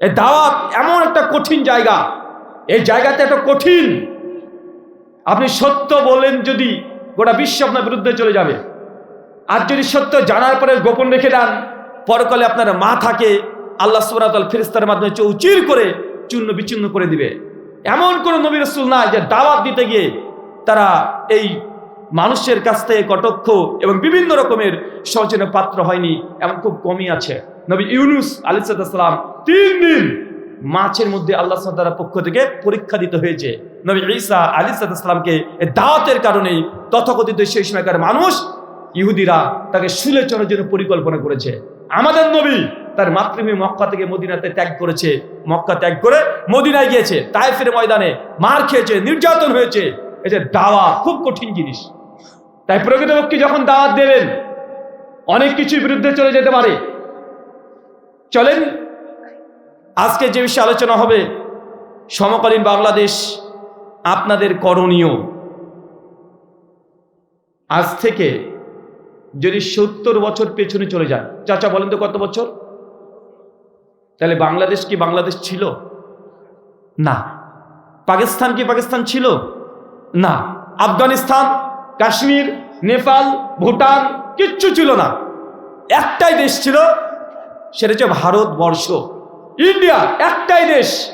এই দাওয়াত এমন একটা কঠিন জায়গা। এই জায়গাতে একটা কঠিন। আপনি সত্য বলেন যদি, গোটা বিশ্ব আপনার বিরুদ্ধে চলে যাবে। আর যদি সত্য জানার পরে গোপন রেখে দেন, পরকালে আপনার মা থাকে, আল্লাহ সুরাতাল ফেরিস্তার মাধ্যমে চৌচির করে চূর্ণ বিচ্ছিন্ন করে দিবে। এমন কোনো নবী রসুল নাই যে দাওয়াত দিতে গিয়ে তারা এই মানুষের কাছ থেকে কটক্ষ এবং বিভিন্ন রকমের সচেতন পাত্র হয়নি এমন খুব কমই আছে। নবী ইউনুস আলিসাল্লাম তিন দিন মাছের মধ্যে আল্লাহ তাআলার পক্ষ থেকে পরীক্ষা দিতে হয়েছে। নবী ঈসা আলিসাল্লামকে দাওয়াতের কারণে তথাকথিত সেই সময়কার মানুষ ইহুদিরা তাকে শুলে চড়ার জন্য পরিকল্পনা করেছে। আমাদের নবী তার মাতৃভূমি মক্কা থেকে মদিনাতে ত্যাগ করেছে। মক্কা ত্যাগ করে মদিনায় গিয়েছে, তাইফের ময়দানে মার খেয়েছে, নির্যাতন হয়েছে। যে দাওয়া, খুব কঠিন জিনিস। তাই প্রকৃতপক্ষে যখন দাওয়াত দেবেন, অনেক কিছুর বিরুদ্ধে চলে যেতে পারে। চলেন, আজকে যে বিষয়ে আলোচনা হবে, সমকালীন বাংলাদেশ আপনাদের করণীয়। আজ থেকে যদি সত্তর বছর পেছনে চলে যান, চাচা বলেন তো কত বছর? তাহলে বাংলাদেশ কি বাংলাদেশ ছিল? না। পাকিস্তান কি পাকিস্তান ছিল? না। আফগানিস্তান? কাশ্মীর, নেপাল, ভুটান, কিচ্ছু ছিল না। একটাই দেশ ছিল, সেটা হচ্ছে ভারতবর্ষ। ইন্ডিয়া, একটাই দেশ।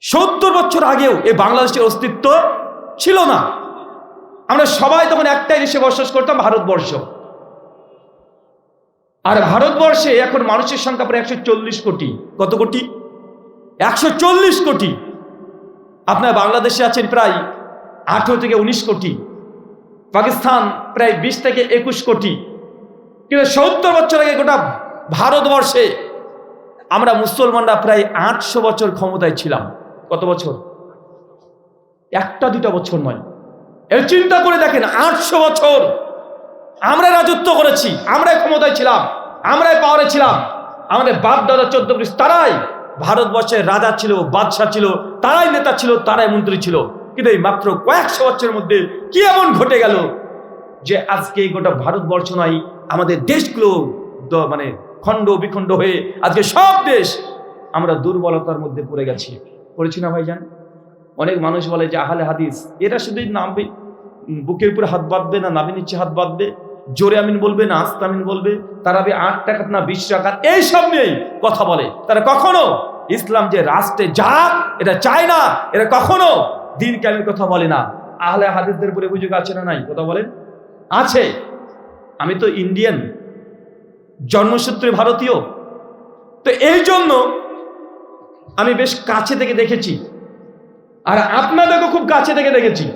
সত্তর বছর আগেও এই বাংলাদেশের অস্তিত্ব ছিল না। আমরা সবাই তখন একটাই দেশে বসবাস করতাম, ভারতবর্ষ। আর ভারতবর্ষে এখন মানুষের সংখ্যা প্রায় একশো চল্লিশ কোটি। কত কোটি? একশো চল্লিশ কোটি। আপনার বাংলাদেশে আছেন প্রায় আঠেরো থেকে উনিশ কোটি, পাকিস্তান প্রায় বিশ থেকে একুশ কোটি, কিন্তু সত্তর বছর আগে গোটা ভারতবর্ষে আমরা মুসলমানরা প্রায় আটশো বছর ক্ষমতায় ছিলাম। কত বছর? একটা দুটা বছর নয়। এর চিন্তা করে দেখেন, আটশো বছর আমরা রাজত্ব করেছি আমরাই ক্ষমতায় ছিলাম আমরাই পাওয়ারে ছিলাম। আমাদের বাপ দাদা চোদ্দ পুলিশ তারাই ভারতবর্ষের রাজা ছিল, বাদশাহ ছিল, তারাই নেতা ছিল, তারাই মন্ত্রী ছিল। কিন্তু এই মাত্র কয়েকশো বছরের মধ্যে কি এমন ঘটে গেল যে আজকে এই গোটা ভারতবর্ষ নয়, আমাদের দেশগুলো মানে খণ্ড বিখণ্ড হয়ে আজকে সব দেশ আমরা দুর্বলতার মধ্যে পড়ে গেছি। পড়েছি না ভাইজান? অনেক মানুষ বলে যে আহলে হাদিস, এরা শুধু নামবে বুকের উপরে হাত বাঁধবে না নাবি নিচ্ছে হাত বাঁধবে, জোরে আমিন বলবে না, আস্তে আমিন বলবে, তারা আট টাকা না বিশ টাকা এইসব নিয়েই কথা বলে। তারা কখনো ইসলাম যে রাষ্ট্রে যাক, এটা চায় না এটা কখনো দিন কালের কথা বলে না। আহলে হাদিসদের উপরে অভিযোগ আছে না নাই? কথা বলেন। আছে। আমি তো ইন্ডিয়ান জন্মসূত্রে ভারতীয়। তো এই জন্য আমি বেশ কাছে থেকে দেখেছি। আর আপনাদেরকে খুব কাছে থেকে দেখেছি।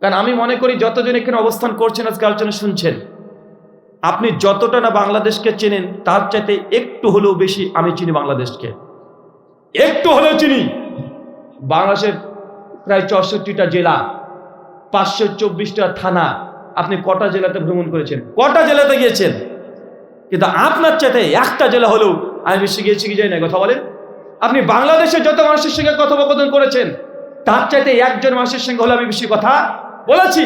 কারণ আমি মনে করি যতজন এখানে অবস্থান করছেন, আজকে আলোচনা শুনছেন, আপনি যতটা না বাংলাদেশকে চেনেন, তার চাইতে একটু হলেও বেশি আমি চিনি বাংলাদেশকে। একটু হলেও চিনি। বাংলাদেশের প্রায় চৌষট্টিটা জেলা, পাঁচশো চব্বিশটা থানা আপনি কটা জেলাতে ভ্রমণ করেছেন? কটা জেলাতে গিয়েছেন? কিন্তু আপনার চাইতে একটা জেলা হলেও আমি বেশি গিয়েছি কি যাই না কথা বলেন। আপনি বাংলাদেশের যত মানুষের সঙ্গে কথোপকথন করেছেন, তার চাইতে একজন মানুষের সঙ্গে হলে আমি বেশি কথা বলেছি।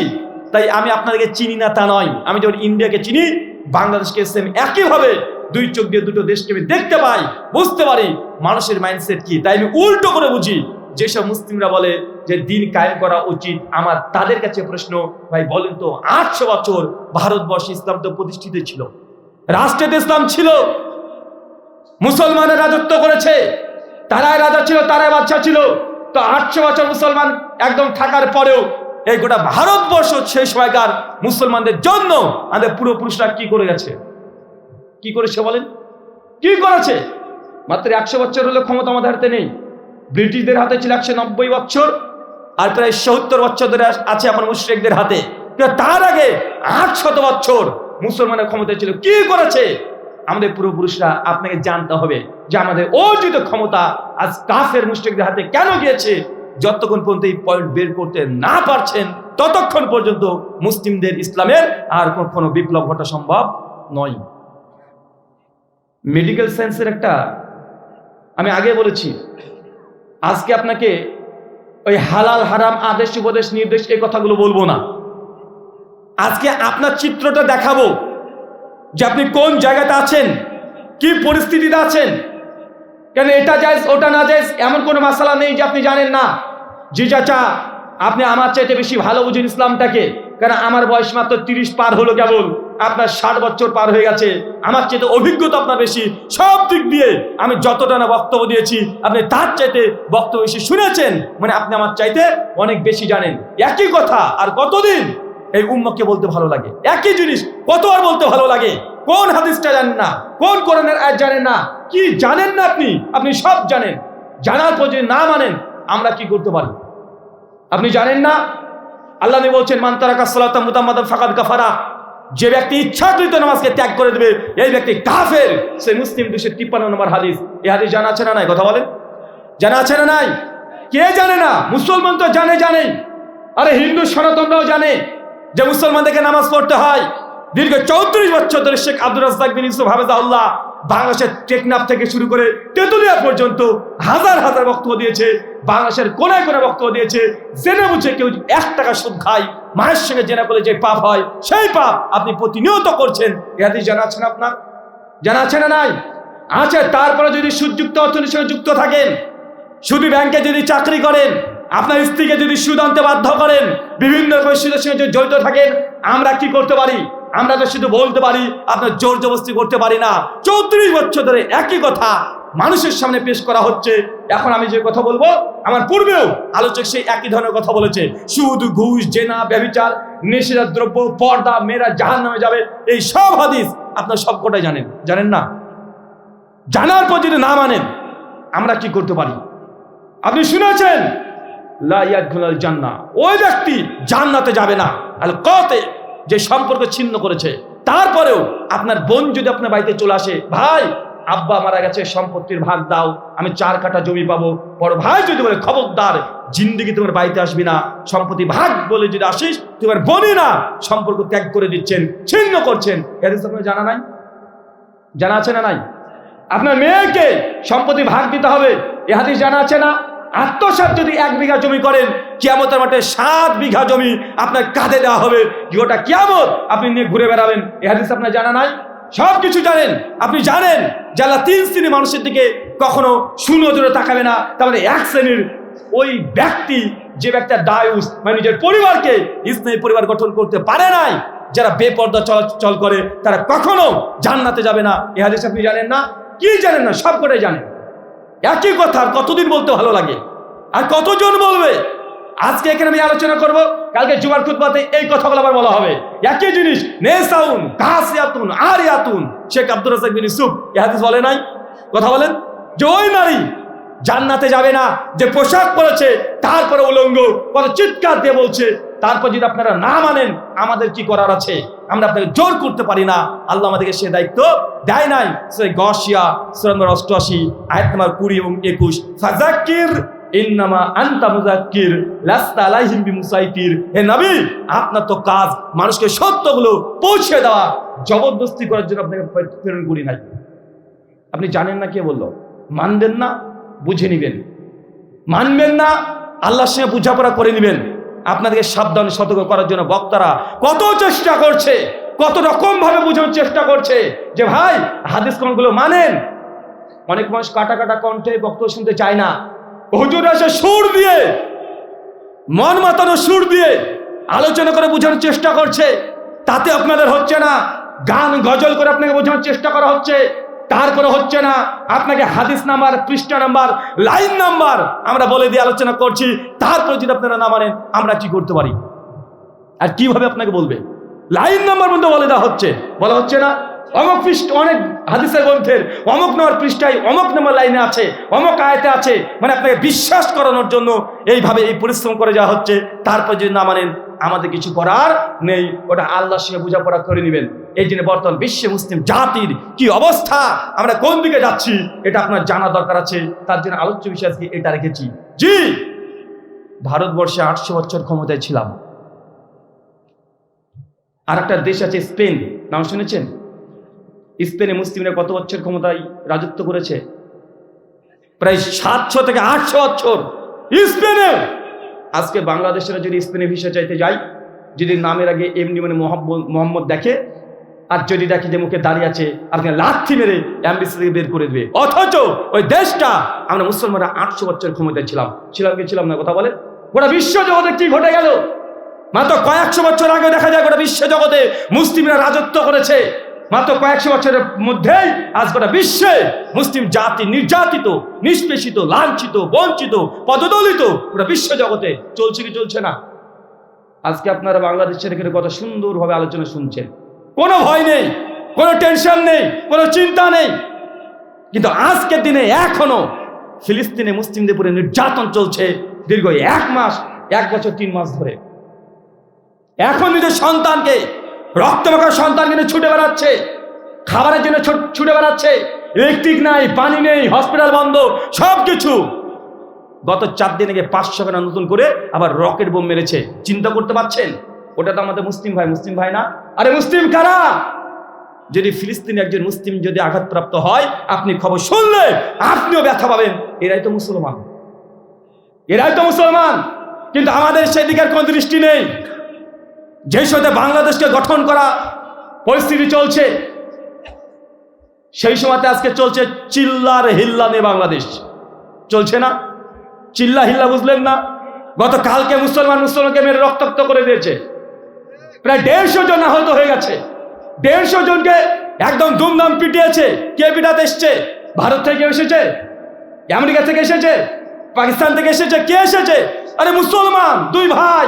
তাই আমি আপনাদেরকে চিনি না তা নয়। আমি যখন ইন্ডিয়াকে চিনি, বাংলাদেশকে সেম একইভাবে দুই চোখ দিয়ে দুটো দেশকে আমি দেখতে পাই, বুঝতে পারি মানুষের মাইন্ডসেট কি। তাই আমি উল্টো করে বুঝি যেসব মুসলিমরা বলে যে দিন কায়েম করা উচিত, আমার তাদের কাছে প্রশ্ন, ভাই বলেন তো, আটশো বছর ভারতবর্ষে ইসলাম তো প্রতিষ্ঠিত ছিল। রাষ্ট্রেতে ইসলাম ছিল। মুসলমানের রাজত্ব করেছে। তারাই রাজা ছিল, তারাই বাচ্চা ছিল। তো আটশো বছর মুসলমান একদম থাকার পরেও এই গোটা ভারতবর্ষ সেই সময়কার মুসলমানদের জন্য আমাদের পূর্বপুরুষরা কি করে গেছে? কি করেছে বলেন? কি করেছে? মাত্র একশো বছর হলে ক্ষমতা আমাদের হাতে নেই। ব্রিটিশদের হাতে ছিল একশো নব্বই বছর, আর প্রায় সত্তর বছর ধরে আছে আমার মুশ্রিকদের হাতে। তার আগে আট শত বছর মুসলমানের ক্ষমতা ছিল। কি করেছে? আমাদের পূর্বপুরুষরা আপনাকে জানতে হবে যে আমাদের অর্জিত ক্ষমতা আজ কাফের মুশ্রিকদের হাতে কেন গিয়েছে? যতক্ষণ পর্যন্ত এই পয়েন্ট বের করতে না পারছেন, ততক্ষণ পর্যন্ত মুসলিমদের ইসলামের আর কোনো বিপ্লব ঘটা সম্ভব নয়। মেডিকেল সায়েন্সের একটা আমি আগে বলেছি আজকে আপনাকে ওই হালাল, হারাম আদেশ, উপদেশ, নির্দেশ এই কথাগুলো বলব না। আজকে আপনার চিত্রটা দেখাবো যে আপনি কোন জায়গাতে আছেন, কি পরিস্থিতিতে আছেন। কেন এটা যাইজ ওটা না যাইজ এমন কোনো মশালা নেই যে আপনি জানেন না। জি চাচা, আপনি আমার চাইতে বেশি ভালো বুঝেন ইসলামটাকে। কারণ আমার বয়স মাত্র তিরিশ পার হলো কেবল। আপনার ষাট বছর পার হয়ে গেছে, আমার চাইতে অভিজ্ঞতা আপনার বেশি। সব দিক দিয়ে আমি যতটা না বক্তব্য দিয়েছি, আপনি তার চাইতে বক্তব্য বেশি শুনেছেন মানে আপনি আমার চাইতে অনেক বেশি জানেন। একই কথা, আর কতদিন? এই উম্মকে বলতে ভালো লাগে। একই জিনিস, কতবার বলতে ভালো লাগে। কোন হাদিসটা জানেন না, কোন কোরআনের আয়াত জানেন না, কি জানেন না আপনি? আপনি সব জানেন। জানার পর যদি না মানেন, আমরা কি করতে পারি? আপনি জানেন না? আল্লাহ বলছেন মান্তারাকা সালাতা মুতাম্মাদান ফাকাদ কাফারা। যে ব্যক্তি ইচ্ছাকৃত নামাজকে ত্যাগ করে দেবে, এই ব্যক্তি কাফের। সে মুসলিম দুশো তিপ্পান্ন নম্বর হাদিস। এই হাদিস জানা আছে না নাই? কথা বলেন। জানা আছে না নাই? কে জানে না? মুসলমান তো জানে জানে আরে হিন্দু সনাতনরাও জানে যে মুসলমানদেরকে নামাজ পড়তে হয়। দীর্ঘ চৌত্রিশ বছর ধরে শেখ আব্দুল রাজ্জাক বিন ইউসুফ হাফেজাউল্লাহ বাংলাদেশের টেকনাফ থেকে শুরু করে তেতুলিয়া পর্যন্ত হাজার হাজার বক্তব্য দিয়েছে, বাংলাদেশের কোনায় কোনায় বক্তব্য দিয়েছে, জেনে বুঝে কেউ এক টাকা সুদ খায়, মায়ের সঙ্গে জেনা করলে যে পাপ হয়, সেই পাপ আপনি প্রতিনিয়ত করছেন। এ হাদিস জানা আছেন আপনার? জানা আছে না নাই? আছে, তারপরে যদি সুযুক্ত অর্থনীতির সঙ্গে যুক্ত থাকেন শুধু ব্যাংকে যদি চাকরি করেন, আপনার স্ত্রীকে যদি সুদ আনতে বাধ্য করেন, বিভিন্ন রকমের সুদের সঙ্গে জড়িত থাকেন, আমরা কি করতে পারি? আমরা তো শুধু বলতে পারি, আপনার জোর জবস্তি করতে পারি না। চৌত্রিশ বছর ধরে একই কথা মানুষের সামনে পেশ করা হচ্ছে। এখন আমি যে কথা বলব, আমার পূর্বেও আলোচক সেই একই ধরনের কথা বলেছে। সুদ, ঘুষ, জেনা ব্যবিচার নেশার দ্রব্য, পর্দা মেয়েরা জাহান নামে যাবে, এই সব হাদিস আপনার সবকটাই জানেন। জানেন না? জানার পর যদি না মানেন, আমরা কি করতে পারি? আপনি শুনেছেন? লাইয়াদুল জান্না ওই ব্যক্তি জান্নাতে যাবে না। আল কতে যে সম্পর্ক ছিন্ন করেছে। তারপরেও আপনার বোন যদি আপনার বাড়িতে চলে আসে, ভাই, আব্বা মারা গেছে, সম্পত্তির ভাগ দাও, আমি চার কাটা জমি পাবো। বড় ভাই যদি বলে, খবরদার, জিন্দিগি তোমার বাড়িতে আসবি না, সম্পত্তি ভাগ বলে যদি আসিস, তোমার বোনই না সম্পর্ক ত্যাগ করে দিচ্ছেন, ছিন্ন করছেন। এদের আপনার জানা নাই? জানা আছে না নাই? আপনার মেয়েকে সম্পত্তি ভাগ দিতে হবে, এ হাদিস জানা আছে না? আত্মসাত যদি এক বিঘা জমি করেন, কিয়ামতের মাঠে সাত বিঘা জমি আপনার কাঁধে দেওয়া হবে। ওটা কিয়ামত আপনি নিয়ে ঘুরে বেড়াবেন। এ হাদিস আপনার জানা নাই? সব কিছু জানেন। আপনি জানেন যারা তিন শ্রেণির মানুষের দিকে কখনো সুনজরে তাকাবে না। তার মানে এক শ্রেণির ওই ব্যক্তি, যে ব্যক্তি দায়ুস মানে নিজের পরিবারকে ইসলামী পরিবার গঠন করতে পারে নাই, যারা বেপর্দা চলাচল করে, তারা কখনো জান্নাতে যাবে না। এ হাদিস আপনি জানেন না? কি জানেন না? সব কটাই জানেন। একই কথা কতদিন বলতে ভালো লাগে? আর কতজন বলবে? আজকে এখানে আমি আলোচনা করব, কালকে জুমার খুতবাতে এই কথাগুলো আবার বলা হবে। একই জিনিস, নেসাউন কাসিয়াতুন আরিয়াতুন। শেখ আব্দুর রাজাক বিন ইউসুফ, এ হাদিস বলে নাই? কথা বলেন? যে ওই নারী জান্নাতে যাবে না, যে পোশাক পরেছে, তারপরে উলঙ্গ কত চিৎকার দিয়ে বলছে তারপর যদি আপনারা না মানেন, আমাদের কি করার আছে? আমরা আপনাকে জোর করতে পারি না। আল্লাহ আমাদেরকে সে দায়িত্ব দেয় নাই। সে গসিয়া সুরান নম্বর অষ্টআশি, আয়াত নম্বর কুড়ি এবং একুশ। ইন্নামা আনতা হে আপনার তো কাজ মানুষকে পৌঁছে দেওয়া। জবরদস্তি করার জন্য আপনাকে প্রেরণ করি নাই। আপনি জানেন না কে বলল? মানবেন না, বুঝে নিবেন। মানবেন না, আল্লাহর সঙ্গে বোঝাপড়া করে নেবেন। আপনাদেরকে সাবধান, সতর্ক করার জন্য বক্তারা কত চেষ্টা করছে, কত রকম ভাবে বোঝানোর চেষ্টা করছে যে ভাই, হাদিস কোনগুলো মানেন? অনেক মানুষ কাটা কাটা কণ্ঠে বক্তব্য শুনতে চায় না। হুজুর আসে সুর দিয়ে, মন মাতানো সুর দিয়ে আলোচনা করে বোঝানোর চেষ্টা করছে। তাতে আপনাদের হচ্ছে না, গান গজল করে আপনাকে বোঝানোর চেষ্টা করা হচ্ছে। তারপরে হচ্ছে না, আপনাকে হাদিস নাম্বার, পৃষ্ঠা নাম্বার, লাইন নাম্বার আমরা বলে দিয়ে আলোচনা করছি। তারপরে যদি আপনারা না মানেন, আমরা কি করতে পারি? আর কীভাবে আপনাকে বলবে? লাইন নাম্বার মধ্যে বলে দেওয়া হচ্ছে। বলা হচ্ছে না অমক পৃষ্ঠ, অনেক হাদিসের গ্রন্থের অমক নম্বর পৃষ্ঠায় অমক নম্বর লাইনে আছে, অমক আয়তে আছে। মানে আপনাকে বিশ্বাস করানোর জন্য এইভাবে এই পরিশ্রম করে যাওয়া হচ্ছে। তারপর যদি না মানেন, আমাদের কিছু করার নেই। ওটা আল্লাহর সঙ্গে বোঝাপড়া করে নেবেন। এই জন্য বর্তমান বিশ্বে মুসলিম জাতির কি অবস্থা? আমরা কোন দিকে যাচ্ছি? এটা আপনার জানা দরকার আছে। তার জন্য আলোচ্য বিষয় আজকে এটা রেখেছি। জি! ভারতবর্ষে আটশো বছর ক্ষমতায় ছিলাম। আর একটা দেশ আছে স্পেন। নাম শুনেছেন? স্পেনে মুসলিমরা কত বছর ক্ষমতায় রাজত্ব করেছে। প্রায় সাতশো থেকে আটশো বছর স্পেনে। আজকে বাংলাদেশের যদি স্পেনে ভিসা চাইতে যাই, যদি নামের আগে এমনি মানে মোহাম্মদ দেখে, আর যদি দেখি যে মুখে দাঁড়িয়ে আছে আপনি লাথি মেরে অ্যাম্বিসি বের করে দেবে। অথচ ওই দেশটা, আমরা মুসলমানরা আটশো বছর ক্ষমতায় ছিলাম। ছিলাম কি ছিলাম না, কথা বলে গোটা বিশ্ব জগতে কি ঘটে গেল? মাত্র কয়েকশো বছর আগে দেখা যায় গোটা বিশ্ব জগতে মুসলিমরা রাজত্ব করেছে। মাত্র কয়েকশো বছরের মধ্যেই আজ গোটা বিশ্বে মুসলিম জাতি নির্যাতিত, নিষ্পেষিত, লাঞ্ছিত, বঞ্চিত, পদদলিত গোটা বিশ্ব জগতে চলছে কি চলছে না? আজকে আপনারা বাংলাদেশের এখানে কত সুন্দরভাবে আলোচনা শুনছেন। কোনো ভয় নেই, কোনো টেনশন নেই, কোনো চিন্তা নেই। কিন্তু আজকের দিনে এখনও ফিলিস্তিনে মুসলিমদের উপরে নির্যাতন চলছে দীর্ঘ এক মাস, এক বছর তিন মাস ধরে। এখন নিজের সন্তানকে রক্তমাখা সন্তান নিয়ে ছুটে বেড়াচ্ছে। খাবারের জন্য ছুটে বেড়াচ্ছে। ইলেকট্রিক নাই, পানি নেই, হসপিটাল বন্ধ সব কিছু গত চার দিন আগে পাঁচশো খানা নতুন করে আবার রকেট বোম মেরেছে। চিন্তা করতে পারছেন? ওটা তো আমাদের মুসলিম ভাই মুসলিম ভাই না? আরে মুসলিম কারা? যদি ফিলিস্তিনি একজন মুসলিম যদি আঘাতপ্রাপ্ত হয়, আপনি খবর শুনলে আপনিও ব্যথা পাবেন। এরাই তো মুসলমান। এরাই তো মুসলমান। কিন্তু আমাদের সেদিকের কোনো দৃষ্টি নেই। যে সাথে বাংলাদেশকে গঠন করা পরিস্থিতি চলছে, সেই সময়তে আজকে চলছে চিল্লার হিল্লা নিয়ে বাংলাদেশ। চলছে না? চিল্লা হিল্লা বুঝলেন না? গত কালকে মুসলমান মুসলমানকে মেরে রক্তাক্ত করে দিয়েছে। প্রায় দেড়শো জন আহত হয়ে গেছে। দেড়শো জনকে একদম দুমদাম পিটিয়েছে। কে পিটাতে এসছে? ভারত থেকে এসেছে? আমেরিকা থেকে এসেছে? পাকিস্তান থেকে এসেছে? কে এসেছে? আরে মুসলমান, দুই ভাই।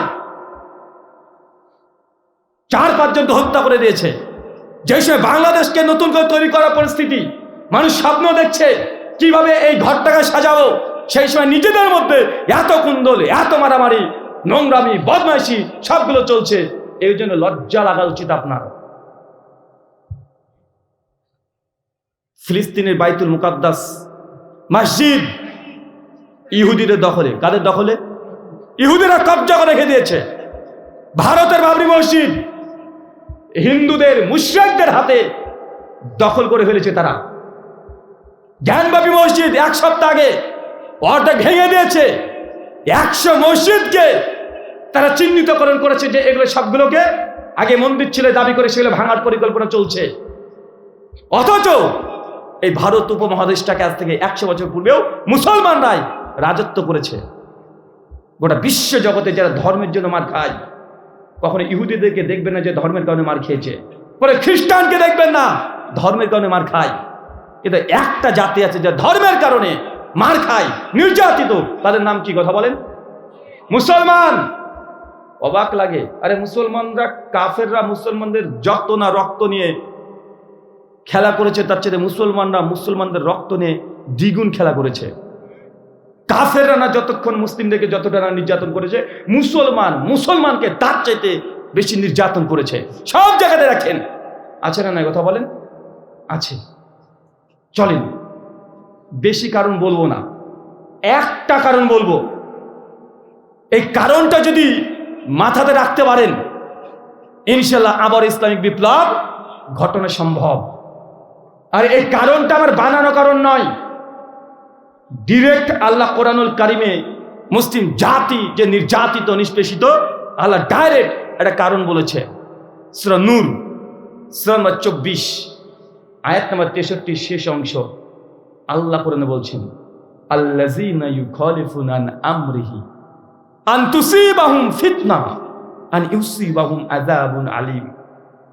চার পাঁচজনকে হত্যা করে দিয়েছে। যে সময় বাংলাদেশকে নতুন করে তৈরি করার পরিস্থিতি, মানুষ স্বপ্ন দেখছে কীভাবে এই ঘরটাকে সাজাবো। সেই সময় নিজেদের মধ্যে এত কুন্দল, এত মারামারি, নোংরামি, বদমাইশি সবগুলো চলছে। এই জন্য লজ্জা লাগা উচিত আপনার। ফিলিস্তিনের বাইতুল মুকাদ্দাস মসজিদ ইহুদিদের দখলে। কাদের দখলে? ইহুদিরা কবজা করে রেখে দিয়েছে। ভারতের বাবরি মসজিদ হিন্দুদের, মুশ্রিকদের হাতে দখল করে ফেলেছে তারা। জ্ঞানবাপী মসজিদ এক সপ্তাহ আগে অর্ধেক ভেঙে দিয়েছে। একশো মসজিদকে তারা চিহ্নিতকরণ করেছে যে এগুলো সবগুলোকে আগে মন্দির ছিল, দাবি করে সেগুলো ভাঙার পরিকল্পনা চলছে। অথচ এই ভারত উপমহাদেশটাকে আজ থেকে একশো বছর পূর্বেও মুসলমানরাই রাজত্ব করেছে। গোটা বিশ্ব জগতে যারা ধর্মের জন্য মার খায় কখনো ইহুদিদেরকে দেখবেন না যে ধর্মের কারণে মার খেয়েছে। পরে খ্রিস্টানকে দেখবেন না, ধর্মের কারণে মার খায়। কিন্তু একটা জাতি আছে যা ধর্মের কারণে মার খায়, নির্যাতিত। তাদের নাম কি কথা বলেন? মুসলমান। অবাক লাগে, আরে মুসলমানরা কাফেররা মুসলমানদের যত না রক্ত নিয়ে খেলা করেছে, তার চেয়ে মুসলমানরা মুসলমানদের রক্ত নিয়ে দ্বিগুণ খেলা করেছে। কাফেররা না যতক্ষণ মুসলিমদেরকে যতটা না নির্যাতন করেছে, মুসলমান, মুসলমানকে তার চাইতে বেশি নির্যাতন করেছে। সব জায়গাতে রাখেন আছে না নাই কথা বলেন? আছে। চলেন। বেশি কারণ বলব না। একটা কারণ বলব। এই কারণটা যদি মাথাতে রাখতে পারেন ইনশাল্লাহ আবার ইসলামিক বিপ্লব ঘটনা সম্ভব। আর এই কারণটা আমার বানানো কারণ নয়। ডিরেক্ট আল্লাহ কোরআনুল কারিমে মুসলিম জাতি যে নির্যাতিত, নিষ্পেষিত, আল্লাহ ডাইরেক্ট একটা কারণ বলেছে। সুরা নূর, সুরা নম্বর চব্বিশ, আয়াত নম্বর তেষট্টির শেষ অংশ। আল্লাহ কোরআনে বলছেন আন আমরিহি আন ফিতনা আন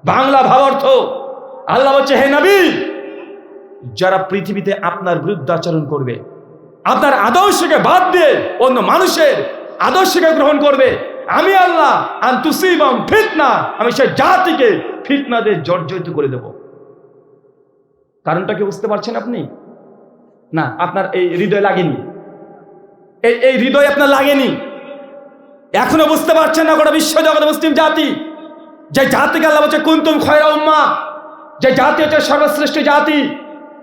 বাংলা ভাবার্থ আল্লাহ যারা পৃথিবীতে আপনার বিরুদ্ধে আচরণ করবে আপনার আদর্শকে বাদ দিয়ে অন্য মানুষের আদর্শকে গ্রহণ করবে। আমি আল্লাহ ফিতনা। আমি সেই জাতিকে ফিতনা দিয়ে জর্জরিত করে দেব। কারণটা কি বুঝতে পারছেন আপনি? না, আপনার এই হৃদয় লাগেনি। এই এই হৃদয় আপনার লাগেনি। এখনও বুঝতে পারছেন না গোটা বিশ্ব জগৎ মুসলিম জাতি? যে জাতিকে আল্লাহ বলছে, কুন্তুম খয়রা উম্মা। যে জাতি হচ্ছে সর্বশ্রেষ্ঠ জাতি।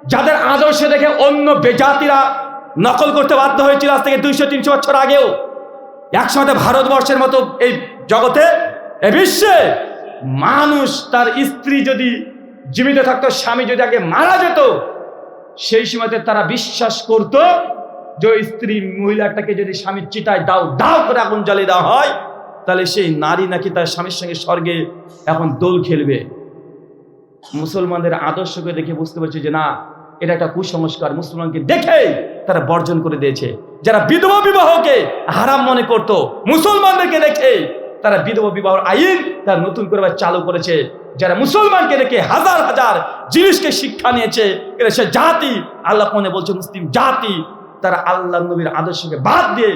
যাদের আদর্শ দেখে অন্য বেজাতিরা নকল করতে বাধ্য হয়েছিল আজ থেকে দুইশো, তিনশো বছর আগেও। একসময় ভারতবর্ষের মতো এই জগতে এ বিশ্বে মানুষ তার স্ত্রী যদি জীবিত থাকতো, স্বামী যদি আগে মারা যেত, সেই সময়তে তারা বিশ্বাস করত যে স্ত্রী মহিলাটাকে যদি স্বামীর চিতায় দাও দাও করে আগুন জ্বালিয়ে দেওয়া হয়, তাহলে সেই নারী নাকি তার স্বামীর সঙ্গে স্বর্গে এখন দোল খেলবে। মুসলমানদের আদর্শকে দেখে বুঝতে পারছে যে না এটা একটা কুসংস্কার। মুসলমানকে দেখে তারা বর্জন করে দিয়েছে। যারা বিধবা বিবাহকে হারাম মনে করত, মুসলমানদেরকে দেখে তারা বিধবা বিবাহ আইন তারা নতুন করে চালু করেছে। যারা মুসলমানকে দেখে হাজার হাজার জিনিসকে শিক্ষা নিয়েছে, এরা সে জাতি, আল্লাহ মনে বলছে, মুসলিম জাতি। তারা আল্লাহ নবীর আদর্শকে বাদ দিয়ে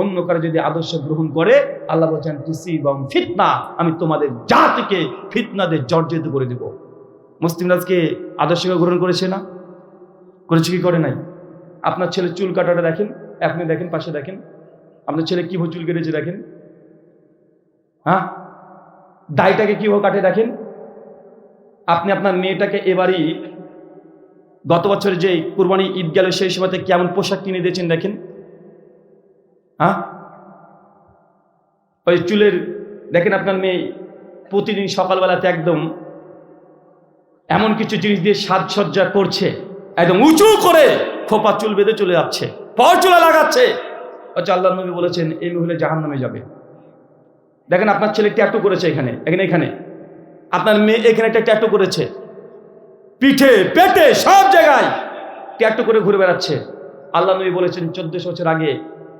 অন্য কারও যদি আদর্শ গ্রহণ করে, আল্লাহ বলছেন তুসি এবং ফিতনা, আমি তোমাদের জাতিকে ফিতনাদের জর্জরিত করে দেব। মুসলিম রাজকে আদর্শকে গ্রহণ করেছে না? করেছে কি করে নাই? আপনার ছেলে চুল কাটাটা দেখেন, আপনি দেখেন, পাশে দেখেন। আপনার ছেলে কীভাবে চুল কেটেছে দেখেন? হ্যাঁ? দায়টাকে কীভাবে কাটে দেখেন? আপনি আপনার মেয়েটাকে এবারই গত বছর যে কুরবানি ঈদ গেল, সেই সময়তে কেমন পোশাক কিনে দিয়েছেন দেখেন? হ্যাঁ? ওই চুলের, দেখেন আপনার মেয়ে প্রতিদিন সকালবেলাতে একদম এমন কিছু জিনিস দিয়ে সাজসজ্জা করছে। একদম উঁচু করে খোপা চুল বেঁধে চলে যাচ্ছে, পর চুলা লাগাচ্ছে। আল্লাহ নবী বলেছেন, এই মহিলা জাহান নামে যাবে। দেখেন আপনার ছেলে ট্যাটু করেছে এখানে এখানে এখানে। আপনার মেয়ে এখানে একটা ট্যাটু করেছে। পিঠে, পেটে, সব জায়গায় ট্যাটু করে ঘুরে বেড়াচ্ছে। আল্লাহ নবী বলেছেন, চোদ্দশো বছর আগে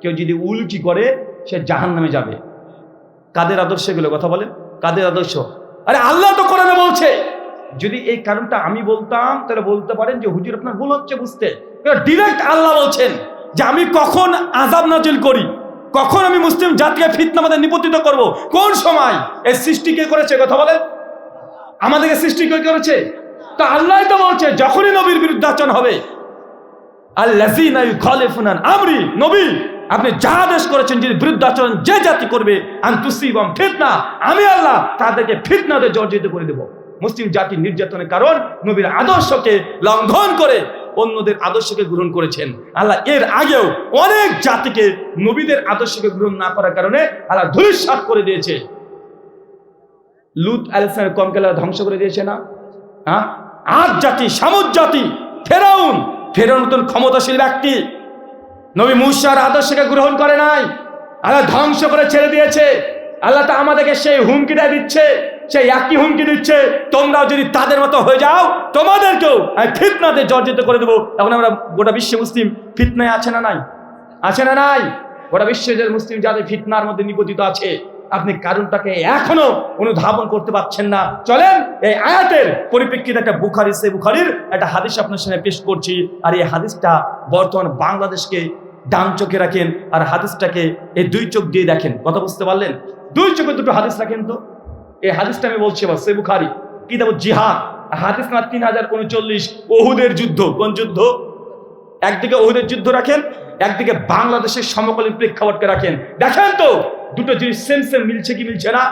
কেউ যদি উল্টি করে, সে জাহান নামে যাবে। কাদের আদর্শ এগুলো? কথা বলেন। কাদের আদর্শ? আরে আল্লাহ তো কোরআনে বলছে যদি এই কারণটা আমি বলতাম, তাহলে বলতে পারেন যে হুজুর আপনার ভুল হচ্ছে বুঝতে। ডিরেক্ট আল্লাহ বলছেন যে আমি কখন আজাব নাজিল করি, কখন আমি মুসলিম জাতিকে ফিতনামাদের নিপতিত করব, কোন সময়? এই সৃষ্টি কে করেছে কথা বলেন। আমাদেরকে সৃষ্টি কে করেছে? তো আল্লাহ তো বলছে, যখনই নবীর বিরুদ্ধাচরণ হবে, আল্লাযীনা ইউখালিফুনান আমরি, নবী, আপনি যা আদেশ করেছেন যদি বিরুদ্ধাচরণ যে জাতি করবে ফিতনা, আমি আল্লাহ তাদেরকে ফিতনাতে জর্জিত করে দেব। মুসলিম জাতির নির্যাতনের কারণ নবীর আদর্শকে লঙ্ঘন করে অন্যদের আদর্শকে গ্রহণ করেছেন। আল্লাহ এর আগেও অনেক জাতিকে নবীদের আদর্শকে গ্রহণ না করার কারণে আল্লাহ ধূলিসাৎ করে দিয়েছে। লুত আলসানের কমকেলা ধ্বংস করে দিয়েছে না? হ্যাঁ? আজ জাতি, সামুদ জাতি, ফেরাউন। ফেরাউন নতুন ক্ষমতাশীল ব্যক্তি। নবী মুসার আদর্শকে গ্রহণ করে নাই। আল্লাহ ধ্বংস করে ছেড়ে দিয়েছে। আল্লাহ তা আমাদেরকে সেই হুমকিটা দিচ্ছে। সেই একই হুমকি দিচ্ছে। তোমরাও যদি তাদের মতো হয়ে যাও, তোমাদেরকেও আমি ফিতনাতে জর্জিত করে দেবো। এখন আমরা গোটা বিশ্বে মুসলিম ফিতনায় আছে না নাই? আছে না নাই? গোটা বিশ্বে যে মুসলিম যাদের ফিতনার মধ্যে নিপতিত আছে, আপনি কারণটাকে এখনও অনুধাবন করতে পারছেন না। চলেন, এই আয়াতের পরিপ্রেক্ষিতে একটা বুখারি সে বুখারির একটা হাদিস আপনার সামনে পেশ করছি। আর এই হাদিসটা বর্তমান বাংলাদেশকে ডান চোখে রাখেন, আর হাদিসটাকে এই দুই চোখ দিয়ে দেখেন। কথা বুঝতে পারলেন? দুই চোখে দুটো হাদিস রাখেন তো। এই হাদিসটা আমি বলছি আবার সে কি দেবো জিহাদ। হাদিস না তিন হাজার উনচল্লিশ ওহুদের যুদ্ধ। কোন যুদ্ধ? একদিকে ওহুদের যুদ্ধ রাখেন, একদিকে বাংলাদেশের সমকালীন প্রেক্ষাপটকে রাখেন। দেখেন তো, দুটো জিনিস সেম সেম মিলছে কি মিলছে না?